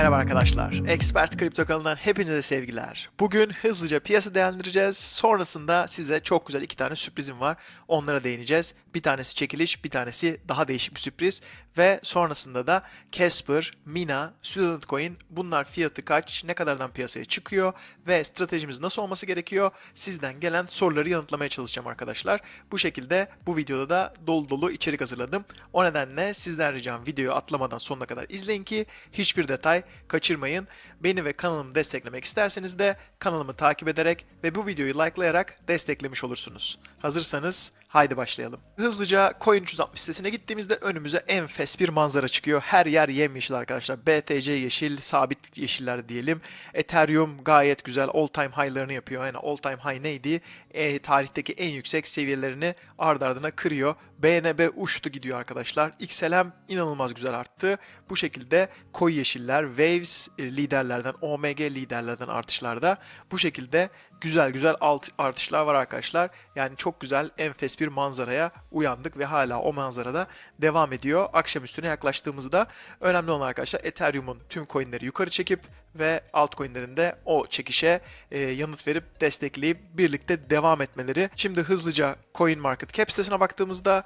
Merhaba arkadaşlar. Expert Kripto kanalından hepinize sevgiler. Bugün hızlıca piyasa değerlendireceğiz. Sonrasında size çok güzel iki tane sürprizim var. Onlara değineceğiz. Bir tanesi çekiliş, bir tanesi daha değişik bir sürpriz. Ve sonrasında da Casper, Mina, Student Coin bunlar fiyatı kaç, ne kadardan piyasaya çıkıyor ve stratejimiz nasıl olması gerekiyor? Sizden gelen soruları yanıtlamaya çalışacağım arkadaşlar. Bu şekilde bu videoda da dolu dolu içerik hazırladım. O nedenle sizden ricam videoyu atlamadan sonuna kadar izleyin ki hiçbir detay kaçırmayın. Beni ve kanalımı desteklemek isterseniz de kanalımı takip ederek ve bu videoyu likelayarak desteklemiş olursunuz. Hazırsanız haydi başlayalım. Hızlıca Coin 360 sitesine gittiğimizde önümüze enfes bir manzara çıkıyor. Her yer yemyeşil arkadaşlar. BTC yeşil, sabit yeşiller diyelim. Ethereum gayet güzel all time high'larını yapıyor. Yani all time high neydi? E, tarihteki en yüksek seviyelerini ardı ardına kırıyor. BNB uçtu gidiyor arkadaşlar. XLM inanılmaz güzel arttı. Bu şekilde koyu yeşiller, Waves e, liderlerden, OMG liderlerden artışlarda bu şekilde güzel güzel alt artışlar var arkadaşlar. Yani çok güzel enfes bir manzaraya uyandık ve hala o manzarada devam ediyor. Akşam üstüne yaklaştığımızda önemli olan arkadaşlar Ethereum'un tüm coinleri yukarı çekip ve altcoin'lerin de o çekişe e, yanıt verip destekleyip birlikte devam etmeleri. Şimdi hızlıca Coin Market Cap sitesine baktığımızda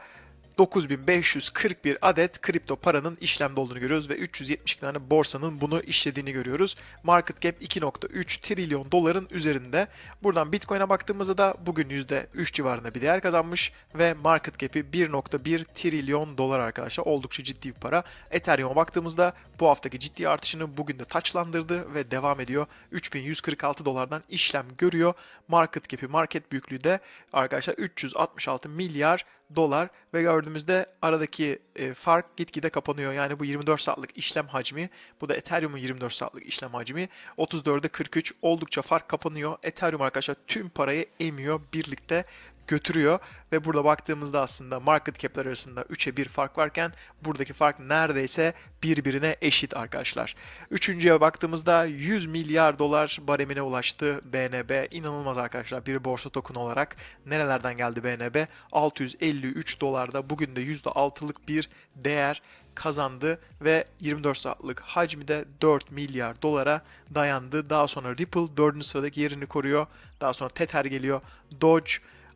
9541 adet kripto paranın işlemde olduğunu görüyoruz ve 372 tane borsanın bunu işlediğini görüyoruz. Market cap 2.3 trilyon doların üzerinde. Buradan Bitcoin'e baktığımızda da bugün %3 civarında bir değer kazanmış ve market cap'i 1.1 trilyon dolar arkadaşlar. Oldukça ciddi bir para. Ethereum'a baktığımızda bu haftaki ciddi artışını bugün de taçlandırdı ve devam ediyor. 3146 dolardan işlem görüyor. Market cap'i market büyüklüğü de arkadaşlar 366 milyar dolar ve gördüğümüzde aradaki e, fark gitgide kapanıyor. Yani bu 24 saatlik işlem hacmi, bu da Ethereum'un 24 saatlik işlem hacmi 34'e 43 oldukça fark kapanıyor. Ethereum arkadaşlar tüm parayı emiyor birlikte götürüyor ve burada baktığımızda aslında market cap'ler arasında 3'e 1 fark varken buradaki fark neredeyse birbirine eşit arkadaşlar. Üçüncüye baktığımızda 100 milyar dolar baremine ulaştı BNB. İnanılmaz arkadaşlar bir borsa token olarak. Nerelerden geldi BNB? 653 dolarda bugün de %6'lık bir değer kazandı ve 24 saatlik hacmi de 4 milyar dolara dayandı. Daha sonra Ripple 4. sıradaki yerini koruyor. Daha sonra Tether geliyor. Doge,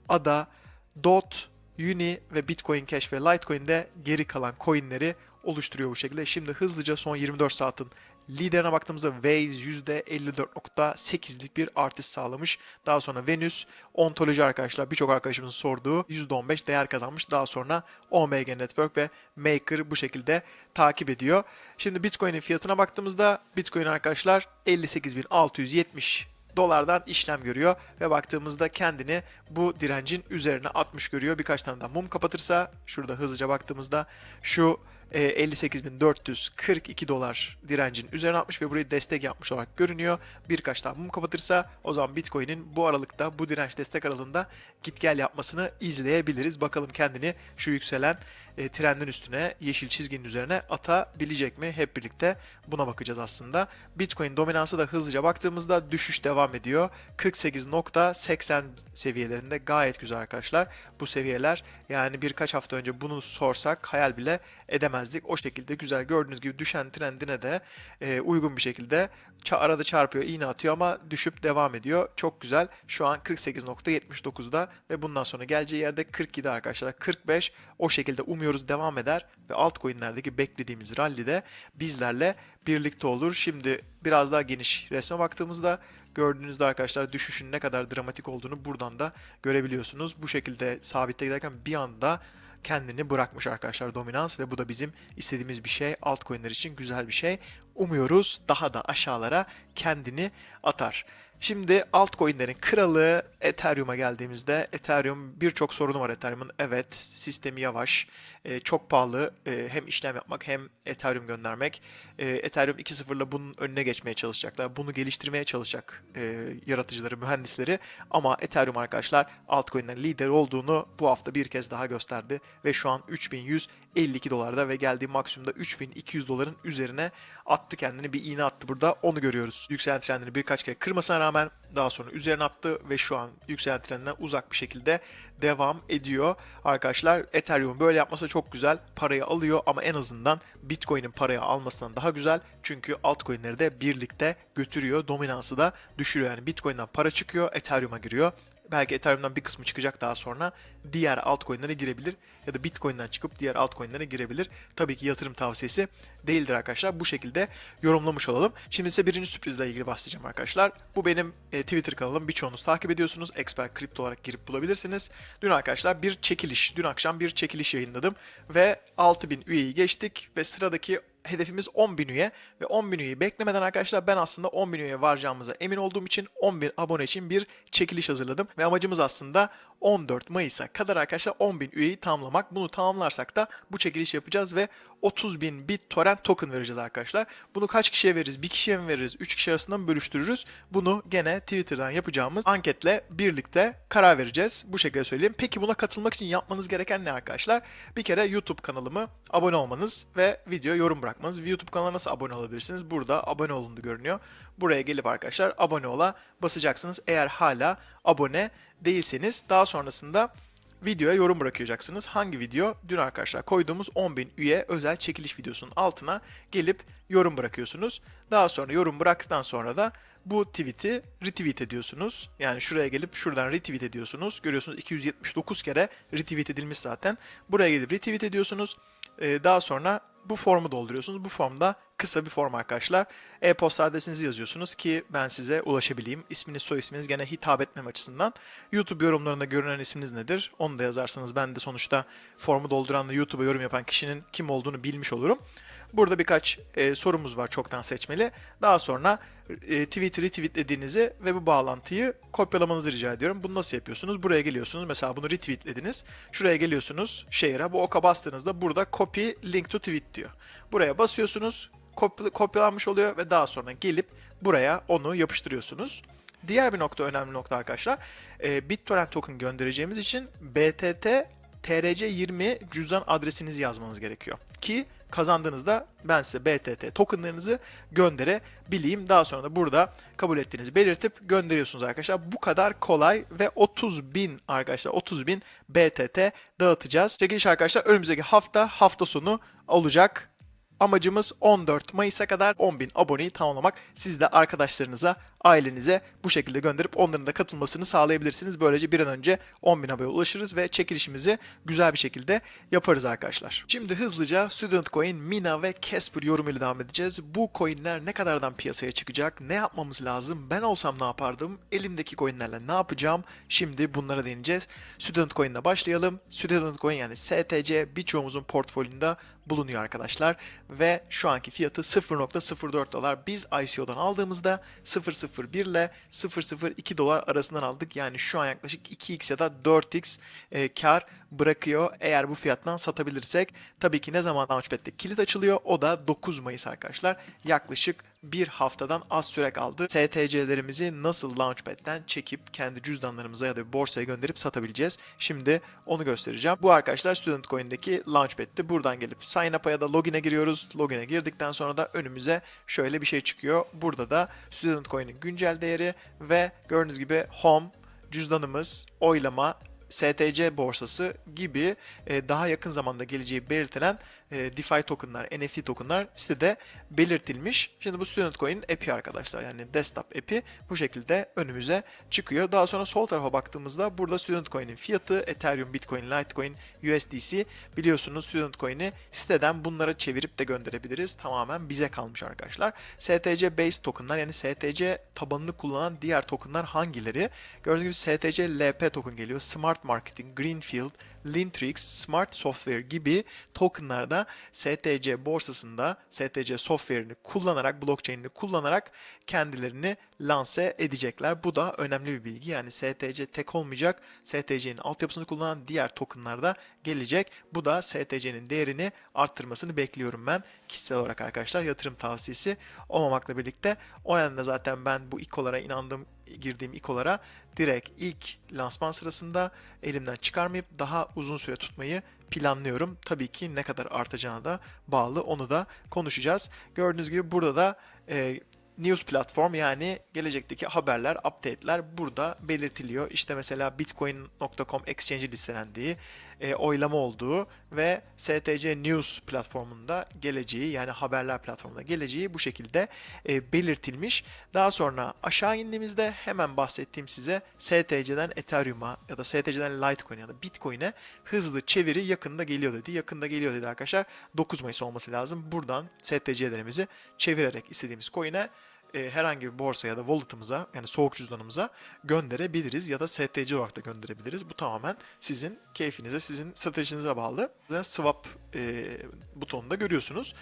ADA, DOT, Uni ve Bitcoin Cash ve Litecoin de geri kalan coinleri oluşturuyor bu şekilde. Şimdi hızlıca son 24 saatin liderine baktığımızda Waves %54.8'lik bir artış sağlamış. Daha sonra Venus, Ontoloji arkadaşlar birçok arkadaşımızın sorduğu %15 değer kazanmış. Daha sonra Omega Network ve Maker bu şekilde takip ediyor. Şimdi Bitcoin'in fiyatına baktığımızda Bitcoin arkadaşlar 58.670 dolardan işlem görüyor ve baktığımızda kendini bu direncin üzerine atmış görüyor. Birkaç tane daha mum kapatırsa şurada hızlıca baktığımızda şu 58.442 dolar direncin üzerine atmış ve burayı destek yapmış olarak görünüyor. Birkaç tane mum kapatırsa o zaman Bitcoin'in bu aralıkta bu direnç destek aralığında git gel yapmasını izleyebiliriz. Bakalım kendini şu yükselen e, trendin üstüne yeşil çizginin üzerine atabilecek mi? Hep birlikte buna bakacağız aslında. Bitcoin dominansı da hızlıca baktığımızda düşüş devam ediyor. 48.80 seviyelerinde gayet güzel arkadaşlar. Bu seviyeler yani birkaç hafta önce bunu sorsak hayal bile edemezdik. O şekilde güzel gördüğünüz gibi düşen trendine de e, uygun bir şekilde arada çarpıyor, iğne atıyor ama düşüp devam ediyor. Çok güzel. Şu an 48.79'da ve bundan sonra geleceği yerde 47 arkadaşlar. 45 o şekilde umuyoruz devam eder ve altcoin'lerdeki beklediğimiz rallide bizlerle birlikte olur. Şimdi biraz daha geniş resme baktığımızda gördüğünüzde arkadaşlar düşüşün ne kadar dramatik olduğunu buradan da görebiliyorsunuz. Bu şekilde sabitte giderken bir anda kendini bırakmış arkadaşlar dominans ve bu da bizim istediğimiz bir şey. Altcoin'ler için güzel bir şey. Umuyoruz daha da aşağılara kendini atar. Şimdi altcoin'lerin kralı Ethereum'a geldiğimizde Ethereum birçok sorunu var Ethereum'un. Evet sistemi yavaş, e, çok pahalı e, hem işlem yapmak hem Ethereum göndermek. E, Ethereum 2.0'la bunun önüne geçmeye çalışacaklar. Bunu geliştirmeye çalışacak yaratıcıları, mühendisleri. Ama Ethereum arkadaşlar altcoin'lerin lideri olduğunu bu hafta bir kez daha gösterdi. Ve şu an 3152 dolarda ve geldiği maksimumda 3200 doların üzerine attı kendini. Bir iğne attı burada. Onu görüyoruz. Yükselen trendini birkaç kere kırmasına rağmen daha sonra üzerine attı ve şu an yükselen trendinden uzak bir şekilde devam ediyor. Arkadaşlar Ethereum böyle yapması çok güzel. Parayı alıyor ama en azından Bitcoin'in parayı almasından daha güzel. Çünkü altcoin'leri de birlikte götürüyor. Dominansı da düşürüyor. Yani Bitcoin'den para çıkıyor, Ethereum'a giriyor. Belki Ethereum'dan bir kısmı çıkacak daha sonra. Diğer altcoin'lere girebilir ya da Bitcoin'den çıkıp diğer altcoin'lere girebilir. Tabii ki yatırım tavsiyesi değildir arkadaşlar. Bu şekilde yorumlamış olalım. Şimdi size birinci sürprizle ilgili bahsedeceğim arkadaşlar. Bu benim e, Twitter kanalım. Birçoğunuz takip ediyorsunuz. Expert Crypto olarak girip bulabilirsiniz. Dün arkadaşlar bir çekiliş, dün akşam bir çekiliş yayınladım ve 6000 üyeyi geçtik ve sıradaki hedefimiz 10.000 üye ve 10.000 üyeyi beklemeden arkadaşlar ben aslında 10.000 üyeye varacağımıza emin olduğum için 10.000 abone için bir çekiliş hazırladım. Ve amacımız aslında 14 Mayıs'a kadar arkadaşlar 10.000 üyeyi tamamlamak. Bunu tamamlarsak da bu çekiliş yapacağız ve 30.000 BitTorrent token vereceğiz arkadaşlar. Bunu kaç kişiye veririz? Bir kişiye mi veririz? 3 kişi arasında mı bölüştürürüz? Bunu gene Twitter'dan yapacağımız anketle birlikte karar vereceğiz. Bu şekilde söyleyeyim. Peki buna katılmak için yapmanız gereken ne arkadaşlar? Bir kere YouTube kanalımı abone olmanız ve video yorum bırakmanız. YouTube kanalına nasıl abone olabilirsiniz? Burada abone olundu görünüyor. Buraya gelip arkadaşlar abone ola basacaksınız. Eğer hala abone değilseniz daha sonrasında videoya yorum bırakacaksınız. Hangi video? Dün arkadaşlar koyduğumuz 10.000 üye özel çekiliş videosunun altına gelip yorum bırakıyorsunuz. Daha sonra yorum bıraktıktan sonra da bu tweet'i retweet ediyorsunuz. Yani şuraya gelip şuradan retweet ediyorsunuz. Görüyorsunuz 279 kere retweet edilmiş zaten. Buraya gelip retweet ediyorsunuz. Ee, daha sonra bu formu dolduruyorsunuz. Bu formda kısa bir form arkadaşlar. E-posta adresinizi yazıyorsunuz ki ben size ulaşabileyim. İsminiz, soy isminiz gene hitap etmem açısından. YouTube yorumlarında görünen isminiz nedir? Onu da yazarsanız ben de sonuçta formu dolduranla YouTube'a yorum yapan kişinin kim olduğunu bilmiş olurum. Burada birkaç e, sorumuz var çoktan seçmeli. Daha sonra e, tweet retweetlediğinizi ve bu bağlantıyı kopyalamanızı rica ediyorum. Bunu nasıl yapıyorsunuz? Buraya geliyorsunuz. Mesela bunu retweetlediniz. Şuraya geliyorsunuz. Share'a bu oka bastığınızda burada copy link to tweet diyor. Buraya basıyorsunuz. Kopy- kopyalanmış oluyor ve daha sonra gelip buraya onu yapıştırıyorsunuz. Diğer bir nokta önemli nokta arkadaşlar. E, BitTorrent token göndereceğimiz için BTT TRC20 cüzdan adresinizi yazmanız gerekiyor. Ki kazandığınızda ben size BTT tokenlarınızı gönderebileyim. Daha sonra da burada kabul ettiğinizi belirtip gönderiyorsunuz arkadaşlar. Bu kadar kolay ve 30 bin arkadaşlar 30 bin BTT dağıtacağız. Çekiliş arkadaşlar önümüzdeki hafta hafta sonu olacak. Amacımız 14 Mayıs'a kadar 10.000 aboneyi tamamlamak. Siz de arkadaşlarınıza, ailenize bu şekilde gönderip onların da katılmasını sağlayabilirsiniz. Böylece bir an önce 10.000 aboneye ulaşırız ve çekilişimizi güzel bir şekilde yaparız arkadaşlar. Şimdi hızlıca Student Coin, Mina ve Casper yorumuyla devam edeceğiz. Bu coinler ne kadardan piyasaya çıkacak? Ne yapmamız lazım? Ben olsam ne yapardım? Elimdeki coinlerle ne yapacağım? Şimdi bunlara değineceğiz. Student Coin ile başlayalım. Student Coin yani STC birçoğumuzun portföyünde bulunuyor arkadaşlar ve şu anki fiyatı 0.04 dolar. Biz ICO'dan aldığımızda 0.01 ile 0.02 dolar arasından aldık. Yani şu an yaklaşık 2x ya da 4x e, kar bırakıyor eğer bu fiyattan satabilirsek. Tabii ki ne zaman Launchpad'de kilit açılıyor? O da 9 Mayıs arkadaşlar. Yaklaşık bir haftadan az süre kaldı. STC'lerimizi nasıl Launchpad'den çekip kendi cüzdanlarımıza ya da borsaya gönderip satabileceğiz. Şimdi onu göstereceğim. Bu arkadaşlar Student Coin'deki Launchpad'ti. Buradan gelip sign up'a ya da login'e giriyoruz. Login'e girdikten sonra da önümüze şöyle bir şey çıkıyor. Burada da Student Coin'in güncel değeri ve gördüğünüz gibi home, cüzdanımız, oylama, STC borsası gibi e, daha yakın zamanda geleceği belirtilen e, DeFi tokenlar, NFT tokenlar sitede belirtilmiş. Şimdi bu Student Coin'in app'i arkadaşlar yani desktop app'i bu şekilde önümüze çıkıyor. Daha sonra sol tarafa baktığımızda burada Student Coin'in fiyatı, Ethereum, Bitcoin, Litecoin, USDC biliyorsunuz Student Coin'i siteden bunlara çevirip de gönderebiliriz. Tamamen bize kalmış arkadaşlar. STC based tokenlar yani STC tabanını kullanan diğer tokenlar hangileri? Gördüğünüz gibi STC LP token geliyor. Smart Marketing, Greenfield, Lintrix, Smart Software gibi tokenlarda STC borsasında STC software'ini kullanarak, blockchain'ini kullanarak kendilerini lanse edecekler. Bu da önemli bir bilgi. Yani STC tek olmayacak. STC'nin altyapısını kullanan diğer tokenlarda gelecek. Bu da STC'nin değerini arttırmasını bekliyorum ben. Kişisel olarak arkadaşlar yatırım tavsiyesi olmamakla birlikte. O nedenle zaten ben bu ikolara inandım girdiğim ikolara direkt ilk lansman sırasında elimden çıkarmayıp daha uzun süre tutmayı planlıyorum. Tabii ki ne kadar artacağına da bağlı onu da konuşacağız. Gördüğünüz gibi burada da e, news platform yani gelecekteki haberler, update'ler burada belirtiliyor. İşte mesela bitcoin.com exchange'i listelendiği, e, oylama olduğu ve STC News platformunda geleceği yani haberler platformunda geleceği bu şekilde e, belirtilmiş. Daha sonra aşağı indiğimizde hemen bahsettiğim size STC'den Ethereum'a ya da STC'den Litecoin'e ya da Bitcoin'e hızlı çeviri yakında geliyor dedi. Yakında geliyor dedi arkadaşlar. 9 Mayıs olması lazım. Buradan STC'lerimizi çevirerek istediğimiz coin'e e, herhangi bir borsa ya da wallet'ımıza yani soğuk cüzdanımıza gönderebiliriz ya da STC olarak da gönderebiliriz. Bu tamamen sizin keyfinize, sizin stratejinize bağlı. Swap e, butonunda görüyorsunuz.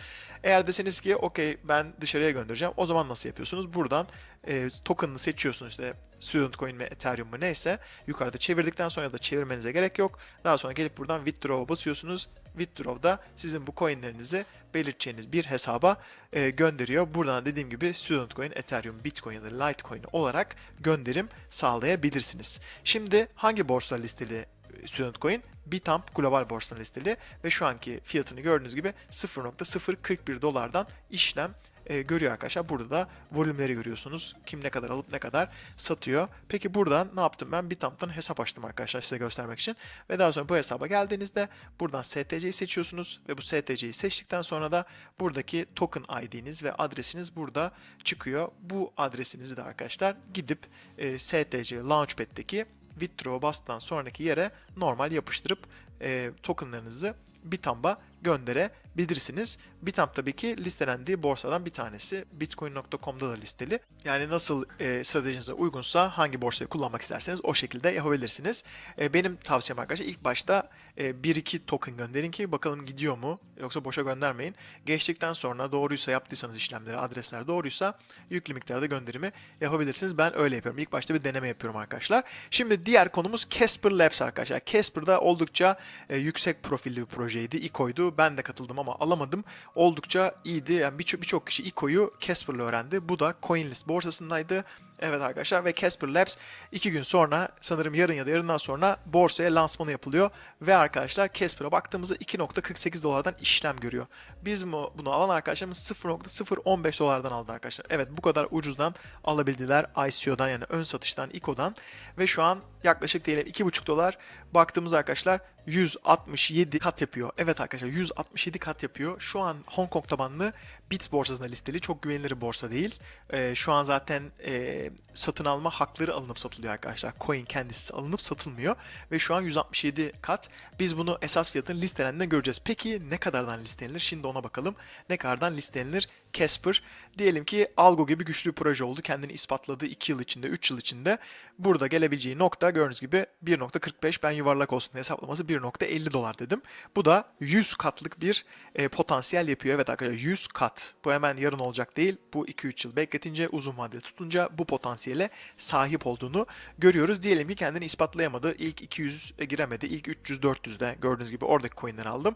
Eğer deseniz ki okey ben dışarıya göndereceğim o zaman nasıl yapıyorsunuz? Buradan e, token'ını seçiyorsunuz işte Student Coin mi Ethereum mu neyse yukarıda çevirdikten sonra da çevirmenize gerek yok. Daha sonra gelip buradan withdraw'a basıyorsunuz. Withdraw'da sizin bu coinlerinizi belirteceğiniz bir hesaba e, gönderiyor. Buradan dediğim gibi Student Coin, Ethereum, Bitcoin ya da Litecoin olarak gönderim sağlayabilirsiniz. Şimdi hangi borsa listeli Student Coin? Bitamp global borsa listeli ve şu anki fiyatını gördüğünüz gibi 0.041 dolardan işlem e, görüyor arkadaşlar. Burada da volümleri görüyorsunuz. Kim ne kadar alıp ne kadar satıyor. Peki buradan ne yaptım ben? Bitamp'tan hesap açtım arkadaşlar size göstermek için. Ve daha sonra bu hesaba geldiğinizde buradan STC'yi seçiyorsunuz ve bu STC'yi seçtikten sonra da buradaki token ID'niz ve adresiniz burada çıkıyor. Bu adresinizi de arkadaşlar gidip e, STC Launchpad'deki withdraw bastıktan sonraki yere normal yapıştırıp e, tokenlarınızı Bitamb'a gönderebilirsiniz. Bitamp tabii ki listelendiği borsadan bir tanesi. Bitcoin.com'da da listeli. Yani nasıl e, stratejinize uygunsa hangi borsayı kullanmak isterseniz o şekilde yapabilirsiniz. E, benim tavsiyem arkadaşlar ilk başta e, 1-2 token gönderin ki bakalım gidiyor mu yoksa boşa göndermeyin. Geçtikten sonra doğruysa yaptıysanız işlemleri adresler doğruysa yüklü miktarda gönderimi yapabilirsiniz. Ben öyle yapıyorum. İlk başta bir deneme yapıyorum arkadaşlar. Şimdi diğer konumuz Casper Labs arkadaşlar. Casper'da oldukça e, yüksek profilli bir projeydi. İKO'ydu. Ben de katıldım ama alamadım. Oldukça iyiydi. Yani birçok birçok kişi İKO'yu Casper'la öğrendi. Bu da CoinList borsasındaydı. Evet arkadaşlar ve Casper Labs 2 gün sonra sanırım yarın ya da yarından sonra borsaya lansmanı yapılıyor. Ve arkadaşlar Casper'a baktığımızda 2.48 dolardan işlem görüyor. Biz bu, bunu alan arkadaşlarımız 0.015 dolardan aldı arkadaşlar. Evet bu kadar ucuzdan alabildiler ICO'dan yani ön satıştan ICO'dan. Ve şu an yaklaşık diyelim 2.5 dolar baktığımız arkadaşlar 167 kat yapıyor. Evet arkadaşlar 167 kat yapıyor. Şu an Hong Kong tabanlı Bits borsasında listeli. Çok güvenilir bir borsa değil. Ee, şu an zaten e, satın alma hakları alınıp satılıyor arkadaşlar. Coin kendisi alınıp satılmıyor. Ve şu an 167 kat. Biz bunu esas fiyatın listelendiğinde göreceğiz. Peki ne kadardan listenilir? Şimdi ona bakalım. Ne kadardan listenilir? Casper. Diyelim ki Algo gibi güçlü bir proje oldu. Kendini ispatladı 2 yıl içinde, 3 yıl içinde. Burada gelebileceği nokta gördüğünüz gibi 1.45 ben yuvarlak olsun hesaplaması 1.50 dolar dedim. Bu da 100 katlık bir e, potansiyel yapıyor. Evet arkadaşlar 100 kat. Bu hemen yarın olacak değil. Bu 2-3 yıl bekletince uzun vadeli tutunca bu potansiyele sahip olduğunu görüyoruz. Diyelim ki kendini ispatlayamadı. İlk 200'e giremedi. İlk 300-400'de gördüğünüz gibi oradaki coin'den aldım.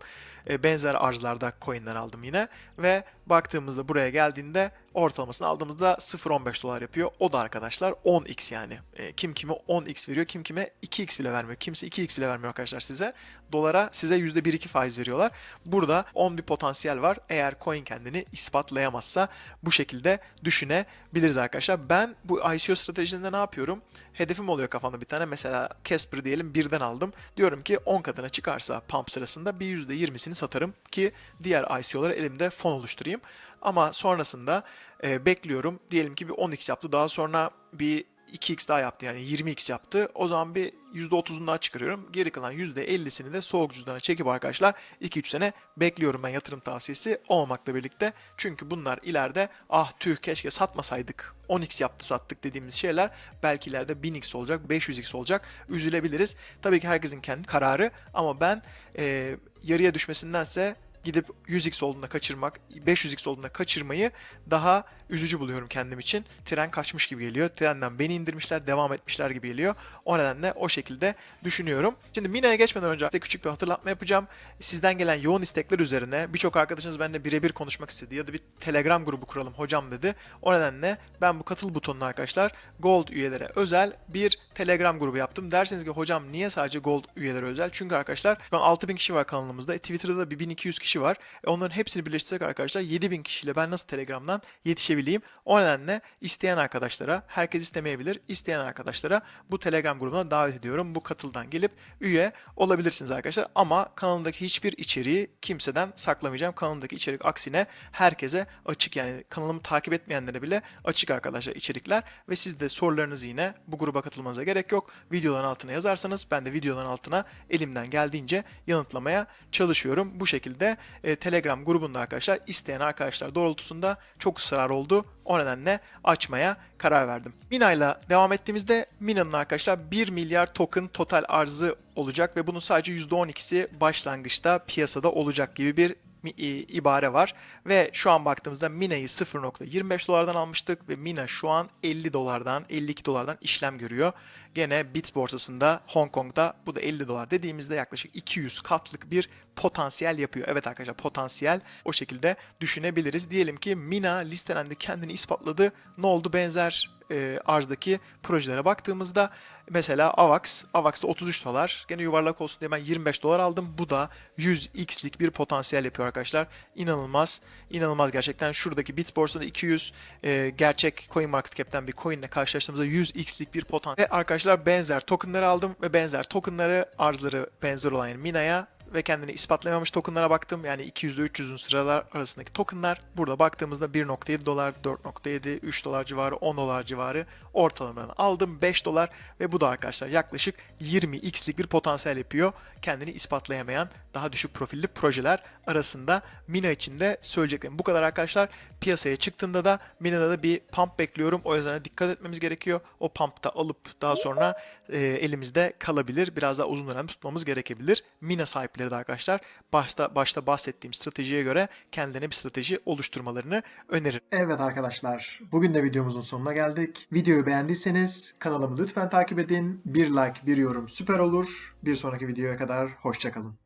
E, benzer arzlarda coin'den aldım yine. Ve baktığımızda buraya geldiğinde ortalamasını aldığımızda 0.15 dolar yapıyor. O da arkadaşlar 10x yani. E, kim kime 10x veriyor, kim kime 2x bile vermiyor. Kimse 2x bile vermiyor arkadaşlar size. Dolara size %1-2 faiz veriyorlar. Burada 10 bir potansiyel var. Eğer coin kendini ispatlayamazsa bu şekilde düşünebiliriz arkadaşlar. Ben bu ICO stratejisinde ne yapıyorum? Hedefim oluyor kafamda bir tane. Mesela Casper diyelim birden aldım. Diyorum ki 10 katına çıkarsa pump sırasında bir %20'sini satarım ki diğer ICO'ları elimde fon oluşturayım. Ama sonrasında e, bekliyorum. Diyelim ki bir 10x yaptı. Daha sonra bir 2x daha yaptı yani 20x yaptı. O zaman bir %30'unu daha çıkarıyorum. Geri kalan %50'sini de soğuk cüzdana çekip arkadaşlar 2-3 sene bekliyorum ben yatırım tavsiyesi olmamakla birlikte. Çünkü bunlar ileride ah tüh keşke satmasaydık 10x yaptı sattık dediğimiz şeyler belki ileride 1000x olacak 500x olacak üzülebiliriz. Tabii ki herkesin kendi kararı ama ben e, yarıya düşmesindense gidip 100x olduğunda kaçırmak, 500x olduğunda kaçırmayı daha üzücü buluyorum kendim için. Tren kaçmış gibi geliyor. Trenden beni indirmişler, devam etmişler gibi geliyor. O nedenle o şekilde düşünüyorum. Şimdi Mina'ya geçmeden önce size küçük bir hatırlatma yapacağım. Sizden gelen yoğun istekler üzerine birçok arkadaşınız benimle birebir konuşmak istedi ya da bir Telegram grubu kuralım hocam dedi. O nedenle ben bu katıl butonuna arkadaşlar Gold üyelere özel bir Telegram grubu yaptım. Derseniz ki hocam niye sadece Gold üyelere özel? Çünkü arkadaşlar şu an 6000 kişi var kanalımızda. E, Twitter'da da bir 1200 kişi var. E, onların hepsini birleştirsek arkadaşlar 7000 kişiyle ben nasıl Telegram'dan yetişebileyim? O nedenle isteyen arkadaşlara, herkes istemeyebilir, isteyen arkadaşlara bu Telegram grubuna davet ediyorum. Bu katıldan gelip üye olabilirsiniz arkadaşlar. Ama kanalımdaki hiçbir içeriği kimseden saklamayacağım. Kanalımdaki içerik aksine herkese açık yani kanalımı takip etmeyenlere bile açık arkadaşlar içerikler ve siz de sorularınızı yine bu gruba katılmanıza gerek yok. Videoların altına yazarsanız ben de videoların altına elimden geldiğince yanıtlamaya çalışıyorum. Bu şekilde e, Telegram grubunda arkadaşlar isteyen arkadaşlar doğrultusunda çok ısrar oldu. O nedenle açmaya karar verdim. Mina ile devam ettiğimizde Mina'nın arkadaşlar 1 milyar token total arzı olacak ve bunun sadece %12'si başlangıçta piyasada olacak gibi bir ibare var ve şu an baktığımızda Mina'yı 0.25 dolardan almıştık ve Mina şu an 50 dolardan 52 dolardan işlem görüyor. Gene Bits borsasında Hong Kong'da bu da 50 dolar dediğimizde yaklaşık 200 katlık bir potansiyel yapıyor. Evet arkadaşlar potansiyel o şekilde düşünebiliriz. Diyelim ki Mina listelendi kendini ispatladı. Ne oldu benzer e, arzdaki projelere baktığımızda mesela AVAX, AVAX'da 33 dolar. Gene yuvarlak olsun diye ben 25 dolar aldım. Bu da 100x'lik bir potansiyel yapıyor arkadaşlar. İnanılmaz, inanılmaz gerçekten. Şuradaki Bits borsada 200 e, gerçek CoinMarketCap'ten bir coinle karşılaştığımızda 100x'lik bir potansiyel. Ve arkadaşlar benzer tokenları aldım ve benzer tokenları arzları benzer olan yani Mina'ya ve kendini ispatlayamamış tokenlara baktım. Yani 200'de 300'ün sıralar arasındaki tokenlar. Burada baktığımızda 1.7 dolar, 4.7, 3 dolar civarı, 10 dolar civarı ortalamalarını aldım. 5 dolar ve bu da arkadaşlar yaklaşık 20x'lik bir potansiyel yapıyor. Kendini ispatlayamayan daha düşük profilli projeler arasında Mina için de söyleyeceklerim bu kadar arkadaşlar. Piyasaya çıktığında da Mina'da da bir pump bekliyorum. O yüzden de dikkat etmemiz gerekiyor. O pumpta alıp daha sonra e, elimizde kalabilir. Biraz daha uzun dönem tutmamız gerekebilir. Mina sahipleri de arkadaşlar başta başta bahsettiğim stratejiye göre kendilerine bir strateji oluşturmalarını öneririm. Evet arkadaşlar, bugün de videomuzun sonuna geldik. Videoyu beğendiyseniz kanalımı lütfen takip edin. Bir like, bir yorum süper olur. Bir sonraki videoya kadar hoşçakalın.